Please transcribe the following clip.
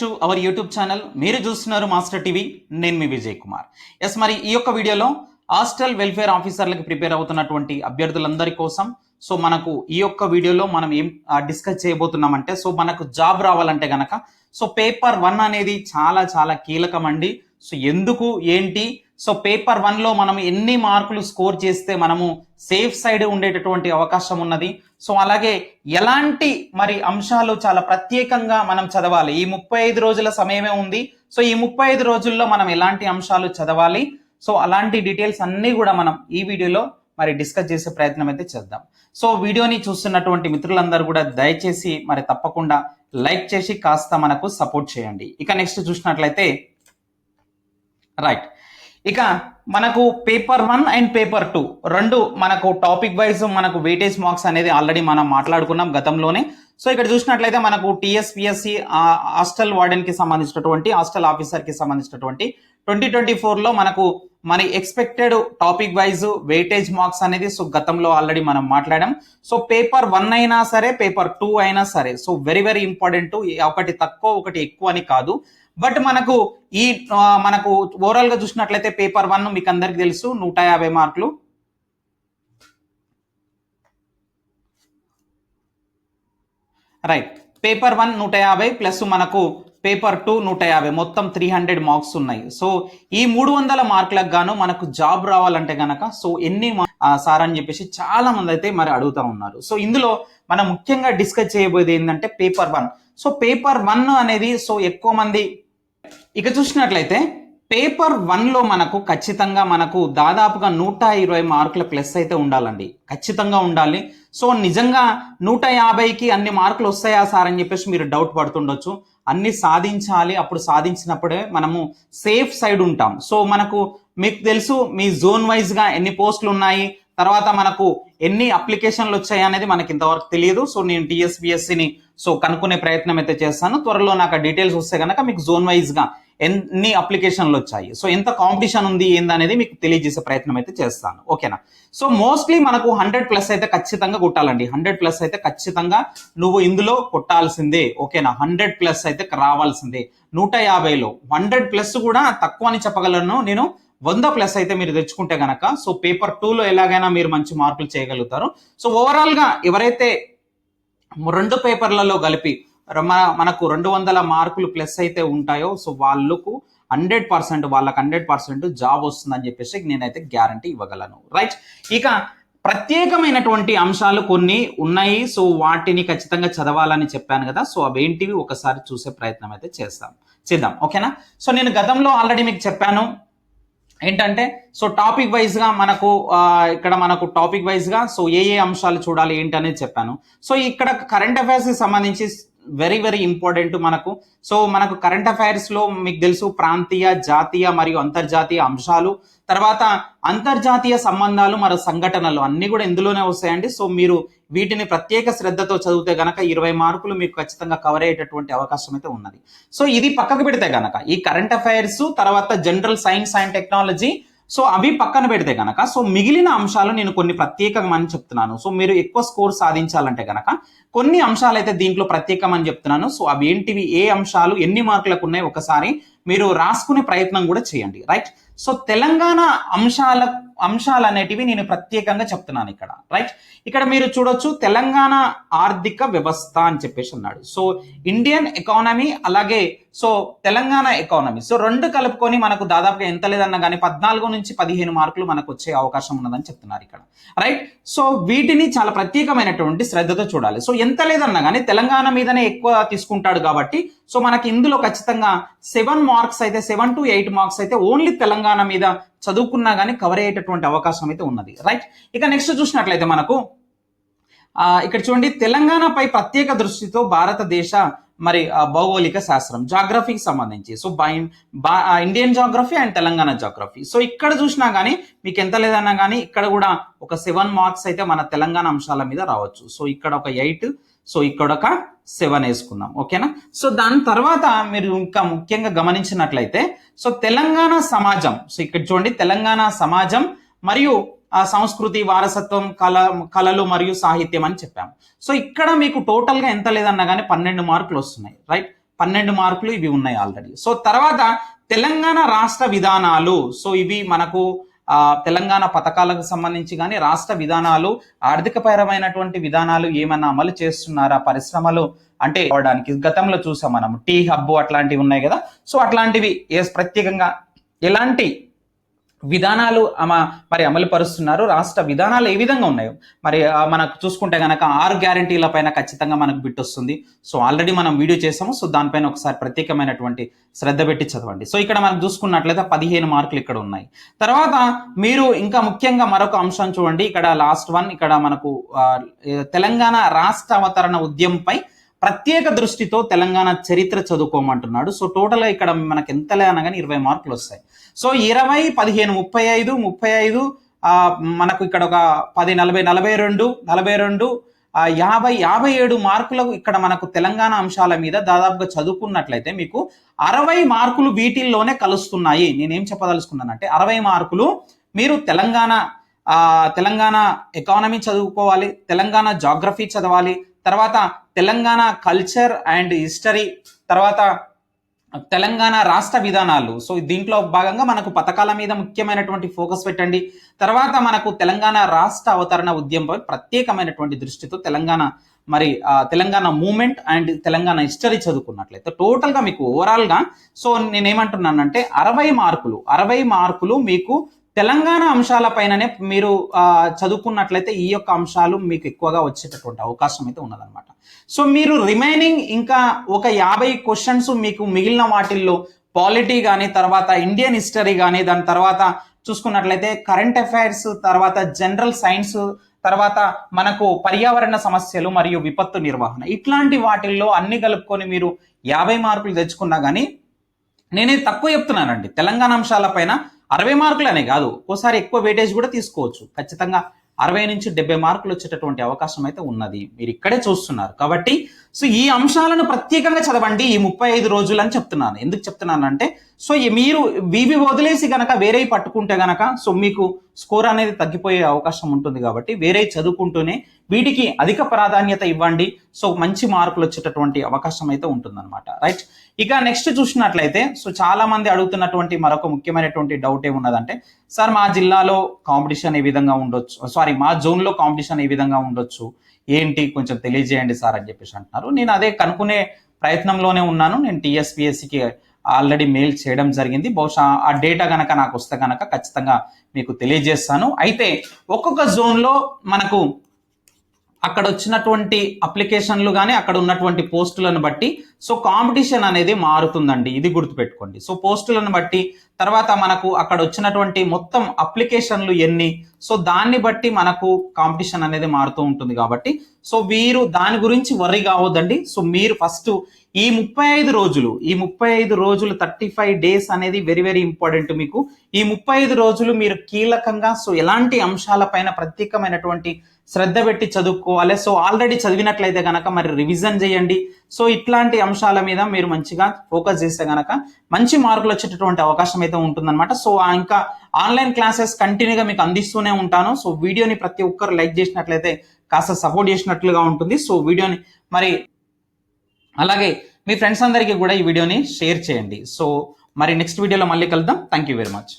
To our YouTube channel మీరు చూస్తున్నారు master TV నేను మీ విజయ్ కుమార్. ఎస్ మరి ఈ యొక్క వీడియోలో హాస్టల్ వెల్ఫేర్ ఆఫీసర్లకు ప్రిపేర్ అవుతున్నటువంటి అభ్యర్థులందరి కోసం సో మనకు ఈ యొక్క వీడియోలో మనం ఏం డిస్కస్ చేయబోతున్నామంటే సో మనకు జాబ్ రావాలంటే గనక సో పేపర్ వన్ అనేది చాలా చాలా కీలకం అండి. సో ఎందుకు ఏంటి సో పేపర్ వన్లో మనం ఎన్ని మార్కులు స్కోర్ చేస్తే మనము సేఫ్ సైడ్ ఉండేటటువంటి అవకాశం ఉన్నది. సో అలాగే ఎలాంటి మరి అంశాలు చాలా ప్రత్యేకంగా మనం చదవాలి. ఈ ముప్పై ఐదు రోజుల సమయమే ఉంది. సో ఈ ముప్పై ఐదు రోజుల్లో మనం ఎలాంటి అంశాలు చదవాలి? సో అలాంటి డీటెయిల్స్ అన్నీ కూడా మనం ఈ వీడియోలో మరి డిస్కస్ చేసే ప్రయత్నం అయితే చేద్దాం. సో వీడియోని చూస్తున్నటువంటి మిత్రులందరూ కూడా దయచేసి మరి తప్పకుండా లైక్ చేసి కాస్త మనకు సపోర్ట్ చేయండి. ఇక నెక్స్ట్ చూసినట్లయితే రైట్. ఇక మనకు paper one and paper two రెండు మనకు టాపిక్ వైజ్ మనకు వెయిటేజ్ మార్క్స్ అనేది ఆల్రెడీ మనం మాట్లాడుకున్నాం గతంలోనే. సో ఇక్కడ చూసినట్లయితే మనకు టీఎస్పిఎస్సి హాస్టల్ వార్డెన్కి సంబంధించినటువంటి హాస్టల్ ఆఫీసర్కి సంబంధించినటువంటి ట్వంటీ ట్వంటీ ఫోర్లో మనకు మన expected topic wise weightage marks అనేది సో గతంలో ఆల్రెడీ మనం మాట్లాడాం. సో పేపర్ వన్ అయినా సరే పేపర్ టూ అయినా సరే సో వెరీ వెరీ ఇంపార్టెంట్ ఒకటి తక్కువ ఒకటి ఎక్కువ అని కాదు. బట్ మనకు ఈ మనకు ఓవరాల్గా చూసినట్లయితే పేపర్ వన్ మీకు అందరికి తెలుసు నూట యాభై మార్కులు. రైట్. పేపర్ వన్ నూట యాభై ప్లస్ మనకు పేపర్ టూ నూట యాభై. మొత్తం త్రీ హండ్రెడ్ మార్క్స్ ఉన్నాయి. సో ఈ మూడు వందల మార్కులకు గాను మనకు జాబ్ రావాలంటే గనక సో ఎన్ని సార్ అని చెప్పేసి చాలా మంది అయితే మరి అడుగుతా ఉన్నారు. సో ఇందులో మనం ముఖ్యంగా డిస్కస్ చేయబోయేది ఏంటంటే paper one. So paper one అనేది సో ఎక్కువ మంది ఇక చూసినట్లయితే పేపర్ వన్లో మనకు ఖచ్చితంగా మనకు దాదాపుగా నూట ఇరవై మార్కుల ప్లస్ అయితే ఉండాలండి. ఖచ్చితంగా ఉండాలి. సో నిజంగా నూట యాభైకి అన్ని మార్కులు వస్తాయా సార్ అని చెప్పేసి మీరు డౌట్ పడుతుండొచ్చు. అన్ని సాధించాలి. అప్పుడు సాధించినప్పుడే మనము సేఫ్ సైడ్ ఉంటాం. సో మనకు మీకు తెలుసు మీ జోన్ వైజ్గా ఎన్ని పోస్టులు ఉన్నాయి తర్వాత మనకు ఎన్ని అప్లికేషన్లు వచ్చాయి అనేది మనకి ఇంతవరకు తెలియదు. సో నేను టీఎస్బిఎస్సిని సో కనుక్కునే ప్రయత్నం అయితే చేస్తాను. త్వరలో నాకు ఆ డీటెయిల్స్ వస్తే కనుక మీకు జోన్ వైజ్గా ఎన్ని అప్లికేషన్లు వచ్చాయి. సో ఎంత కాంపిటీషన్ ఉంది ఏందనేది మీకు తెలియజేసే ప్రయత్నం అయితే చేస్తాను. ఓకేనా? సో మోస్ట్లీ మనకు హండ్రెడ్ ప్లస్ అయితే ఖచ్చితంగా కొట్టాలండి. హండ్రెడ్ ప్లస్ అయితే ఖచ్చితంగా నువ్వు ఇందులో కొట్టాల్సిందే. ఓకేనా? హండ్రెడ్ ప్లస్ అయితే రావాల్సిందే. నూట యాభైలో హండ్రెడ్ ప్లస్ కూడా తక్కువ అని చెప్పగలను. నేను వంద ప్లస్ అయితే మీరు తెచ్చుకుంటే గనక సో పేపర్ టూలో ఎలాగైనా మీరు మంచి మార్కులు చేయగలుగుతారు. సో ఓవరాల్గా ఎవరైతే రెండు పేపర్లలో కలిపి మన- మనకు రెండు వందల మార్కులు ప్లస్ అయితే ఉంటాయో సో వాళ్ళకు హండ్రెడ్ పర్సెంట్ వాళ్ళకి హండ్రెడ్ పర్సెంట్ జాబ్ వస్తుందని చెప్పేసి నేనైతే గ్యారంటీ ఇవ్వగలను. రైట్? ఇక ప్రత్యేకమైనటువంటి అంశాలు కొన్ని ఉన్నాయి సో వాటిని ఖచ్చితంగా చదవాలని చెప్పాను కదా సో అవేంటివి ఒకసారి చూసే ప్రయత్నం అయితే చేస్తాం. చేద్దాం. ఓకేనా? సో నేను గతంలో ఆల్రెడీ మీకు చెప్పాను ఏంటంటే సో టాపిక్ వైజ్గా మనకు ఇక్కడ మనకు టాపిక్ వైజ్గా సో ఏ ఏ అంశాలు చూడాలి ఏంటి అనేది చెప్పాను. సో ఇక్కడ కరెంట్ అఫైర్స్కి సంబంధించి వెరీ వెరీ ఇంపార్టెంట్ మనకు. సో మనకు కరెంట్ అఫైర్స్లో మీకు తెలుసు ప్రాంతీయ జాతీయ మరియు అంతర్జాతీయ అంశాలు. తర్వాత అంతర్జాతీయ సంబంధాలు మన సంఘటనలు అన్నీ కూడా ఇందులోనే వస్తాయండి. సో మీరు వీటిని ప్రత్యేక శ్రద్ధతో చదివితే గనక ఇరవై మార్కులు మీకు ఖచ్చితంగా కవర్ అయ్యేటటువంటి అవకాశం అయితే ఉన్నది. సో ఇది పక్కకు పెడితే గనక ఈ కరెంట్ అఫైర్స్ తర్వాత general science and technology so అవి పక్కన పెడితే గనక సో మిగిలిన అంశాలు నేను కొన్ని ప్రత్యేకమని చెప్తున్నాను. సో మీరు ఎక్కువ స్కోర్ సాధించాలంటే గనక కొన్ని అంశాలు అయితే దీంట్లో ప్రత్యేకమని చెప్తున్నాను. సో అవి ఏంటివి ఏ అంశాలు ఎన్ని మార్కులకు ఉన్నాయి ఒకసారి మీరు రాసుకునే ప్రయత్నం కూడా చేయండి. రైట్? సో తెలంగాణ అంశాల అంశాలు అనేటివి నేను ప్రత్యేకంగా చెప్తున్నాను ఇక్కడ రైట్ ఇక్కడ మీరు చూడొచ్చు తెలంగాణ ఆర్థిక వ్యవస్థ అని చెప్పేసి అన్నాడు. సో ఇండియన్ ఎకానమీ అలాగే సో తెలంగాణ ఎకానమీ సో రెండు కలుపుకొని మనకు దాదాపుగా ఎంత లేదన్నా కానీ పద్నాలుగు నుంచి పదిహేను మార్కులు మనకు వచ్చే అవకాశం ఉన్నదని చెప్తున్నారు ఇక్కడ రైట్ సో వీటిని చాలా ప్రత్యేకమైనటువంటి శ్రద్ధతో చూడాలి. సో ఎంత లేదన్నా కానీ తెలంగాణ మీదనే ఎక్కువ తీసుకుంటాడు కాబట్టి సో మనకి ఇందులో ఖచ్చితంగా సెవెన్ మార్క్స్ అయితే సెవెన్ టు ఎయిట్ మార్క్స్ అయితే ఓన్లీ తెలంగాణ మీద చదువుకున్నా కానీ కవర్ అయ్యేటటువంటి అవకాశం అయితే ఉన్నది. రైట్ ఇక నెక్స్ట్ చూసినట్లయితే మనకు ఇక్కడ చూడండి తెలంగాణపై ప్రత్యేక దృష్టితో భారతదేశ మరి భౌగోళిక శాస్త్రం జాగ్రఫీకి సంబంధించి. సో బై బా- Indian geography and Telangana geography so ఇక్కడ చూసినా కానీ మీకు ఎంత లేదన్నా కానీ ఇక్కడ కూడా ఒక సెవెన్ మార్క్స్ అయితే మన తెలంగాణ అంశాల మీద రావచ్చు. సో ఇక్కడ ఒక ఎయిట్ సో ఇక్కడ ఒక సెవెన్ వేసుకుందాం ఓకేనా? సో దాని తర్వాత మీరు ఇంకా ముఖ్యంగా గమనించినట్లయితే సో తెలంగాణ సమాజం సో ఇక్కడ చూడండి తెలంగాణ సమాజం మరియు ఆ సంస్కృతి వారసత్వం కళ కళలు మరియు సాహిత్యం అని చెప్పాము. సో ఇక్కడ మీకు టోటల్గా ఎంత లేదన్నా కానీ పన్నెండు మార్కులు వస్తున్నాయి రైట్ పన్నెండు మార్కులు ఇవి ఉన్నాయి ఆల్రెడీ సో తర్వాత తెలంగాణ రాష్ట్ర విధానాలు సో ఇవి మనకు తెలంగాణ పథకాలకు సంబంధించి కానీ రాష్ట్ర విధానాలు ఆర్థికపరమైనటువంటి విధానాలు ఏమైనా అమలు చేస్తున్నారా? పరిశ్రమలు అంటే అవడానికి గతంలో చూసాం మనం. టీ హబ్బు అట్లాంటివి ఉన్నాయి కదా. సో అట్లాంటివి ఏ ప్రత్యేకంగా ఎలాంటి విధానాలు అమ- మరి అమలు పరుస్తున్నారు. రాష్ట్ర విధానాలు ఏ విధంగా ఉన్నాయో? మరి మనకు చూసుకుంటే కనుక ఆరు గ్యారంటీల పైన ఖచ్చితంగా మనకు బిట్ వస్తుంది. సో ఆల్రెడీ మనం వీడియో చేసాము సో దానిపైన ఒకసారి ప్రత్యేకమైనటువంటి శ్రద్ధ పెట్టి చదవండి. సో ఇక్కడ మనం చూసుకున్నట్లయితే పదిహేను మార్కులు ఇక్కడ ఉన్నాయి. తర్వాత మీరు ఇంకా ముఖ్యంగా మరొక అంశం చూడండి. ఇక్కడ లాస్ట్ వన్ ఇక్కడ మనకు తెలంగాణ రాష్ట్ర అవతరణ ఉద్యమంపై ప్రత్యేక దృష్టితో తెలంగాణ చరిత్ర చదువుకోమంటున్నాడు. సో టోటల్ ఇక్కడ మనకి ఎంతలే అనగానే ఇరవై మార్కులు వస్తాయి. సో ఇరవై పదిహేను ముప్పై ఐదు ముప్పై ఐదు మనకు ఇక్కడ ఒక పది నలభై నలభై రెండు నలభై రెండు యాభై యాభై ఏడు మార్కులకు ఇక్కడ మనకు తెలంగాణ అంశాల మీద దాదాపుగా చదువుకున్నట్లయితే మీకు అరవై మార్కులు వీటిల్లోనే కలుస్తున్నాయి. నేనేం చెప్పదలుచుకున్నానంటే అరవై మార్కులు మీరు తెలంగాణ తెలంగాణ ఎకానమీ చదువుకోవాలి తెలంగాణ జాగ్రఫీ చదవాలి తర్వాత తెలంగాణ కల్చర్ అండ్ హిస్టరీ తర్వాత తెలంగాణ రాష్ట్ర విధానాలు. సో దీంట్లో భాగంగా మనకు పథకాల మీద ముఖ్యమైనటువంటి ఫోకస్ పెట్టండి. తర్వాత మనకు తెలంగాణ రాష్ట్ర అవతరణ ఉద్యమంపై ప్రత్యేకమైనటువంటి దృష్టితో తెలంగాణ మరి Telangana movement and Telangana history చదువుకున్నట్లయితే టోటల్గా మీకు ఓవరాల్గా సో నేనేమంటున్నానంటే అరవై మార్కులు అరవై మార్కులు మీకు తెలంగాణ అంశాలపైననే మీరు చదువుకున్నట్లయితే ఈ యొక్క అంశాలు మీకు ఎక్కువగా వచ్చేటటువంటి అవకాశం అయితే ఉన్నదన్నమాట. సో మీరు రిమైనింగ్ ఇంకా ఒక యాభై క్వశ్చన్స్ మీకు మిగిలిన వాటిల్లో పాలిటీ కానీ తర్వాత ఇండియన్ హిస్టరీ కానీ దాని తర్వాత చూసుకున్నట్లయితే కరెంట్ అఫైర్స్ తర్వాత జనరల్ సైన్స్ తర్వాత మనకు పర్యావరణ సమస్యలు మరియు విపత్తు నిర్వహణ. ఇట్లాంటి వాటిల్లో అన్ని కలుపుకొని మీరు యాభై మార్కులు తెచ్చుకున్నా కానీ నేనే తక్కువ చెప్తున్నానండి. తెలంగాణ అంశాలపైన అరవై మార్కులు అనే కాదు ఒక్కోసారి ఎక్కువ వెయిటేజ్ కూడా తీసుకోవచ్చు. ఖచ్చితంగా అరవై నుంచి డెబ్బై మార్కులు వచ్చేటటువంటి అవకాశం అయితే ఉన్నది. మీరు ఇక్కడే చూస్తున్నారు. కాబట్టి సో ఈ అంశాలను ప్రత్యేకంగా చదవండి ఈ ముప్పై ఐదు రోజులు అని చెప్తున్నాను. ఎందుకు చెప్తున్నాను అంటే సో మీరు వీవి వదిలేసి గనక వేరే పట్టుకుంటే గనక సో మీకు స్కోర్ అనేది తగ్గిపోయే అవకాశం ఉంటుంది కాబట్టి వేరే చదువుకుంటూనే వీటికి అధిక ప్రాధాన్యత ఇవ్వండి. సో మంచి మార్కులు వచ్చేటటువంటి అవకాశం అయితే ఉంటుందన్నమాట. రైట్ ఇక నెక్స్ట్ చూసినట్లయితే సో చాలా మంది అడుగుతున్నటువంటి మరొక ముఖ్యమైనటువంటి డౌట్ ఏమున్నదంటే సార్ మా జిల్లాలో కాంపిటీషన్ ఏ విధంగా ఉండొచ్చు? సారీ మా జోన్లో కాంపిటీషన్ ఏ విధంగా ఉండొచ్చు? ఏంటి? కొంచెం తెలియజేయండి సార్ అని చెప్పేసి అంటున్నారు. నేను అదే కనుక్కునే ప్రయత్నంలోనే ఉన్నాను. నేను టీఎస్పిఎస్సికి ఆల్రెడీ మెయిల్ చేయడం జరిగింది. బహుశా ఆ డేటా కనుక నాకు వస్తే కనుక ఖచ్చితంగా మీకు తెలియజేస్తాను. అయితే ఒక్కొక్క జోన్లో మనకు అక్కడ వచ్చినటువంటి అప్లికేషన్లు కానీ అక్కడ ఉన్నటువంటి పోస్టులను బట్టి సో కాంపిటీషన్ అనేది మారుతుందండి. ఇది గుర్తుపెట్టుకోండి. సో పోస్టులను బట్టి తర్వాత మనకు అక్కడ వచ్చినటువంటి మొత్తం అప్లికేషన్లు ఎన్ని సో దాన్ని బట్టి మనకు కాంపిటీషన్ అనేది మారుతూ ఉంటుంది కాబట్టి సో వీరు దాని గురించి వర్రీ కావద్దండి. సో మీరు ఫస్ట్ ఈ ముప్పై ఐదు రోజులు ఈ ముప్పై ఐదు రోజులు థర్టీ ఫైవ్ డేస్ అనేది వెరీ వెరీ ఇంపార్టెంట్ మీకు. ఈ ముప్పై ఐదు రోజులు మీరు కీలకంగా సో ఎలాంటి అంశాలపైన ప్రత్యేకమైనటువంటి శ్రద్ధ పెట్టి చదువుకోవాలి? సో ఆల్రెడీ చదివినట్లయితే గనక మరి రివిజన్ చేయండి. సో ఇట్లాంటి అంశాల మీద మీరు మంచిగా ఫోకస్ చేస్తే గనక మంచి మార్కులు వచ్చేటటువంటి అవకాశం అయితే ఉంటుందన్నమాట. సో ఇంకా ఆన్లైన్ క్లాసెస్ కంటిన్యూగా మీకు అందిస్తూనే ఉంటాను. సో వీడియోని ప్రతి ఒక్కరు లైక్ చేసినట్లయితే కాస్త సపోర్ట్ చేసినట్లుగా ఉంటుంది. సో వీడియోని మరి అలాగే మీ ఫ్రెండ్స్ అందరికీ కూడా ఈ వీడియోని షేర్ చేయండి. సో మరి నెక్స్ట్ వీడియోలో మళ్ళీ కలుద్దాం. Thank you very much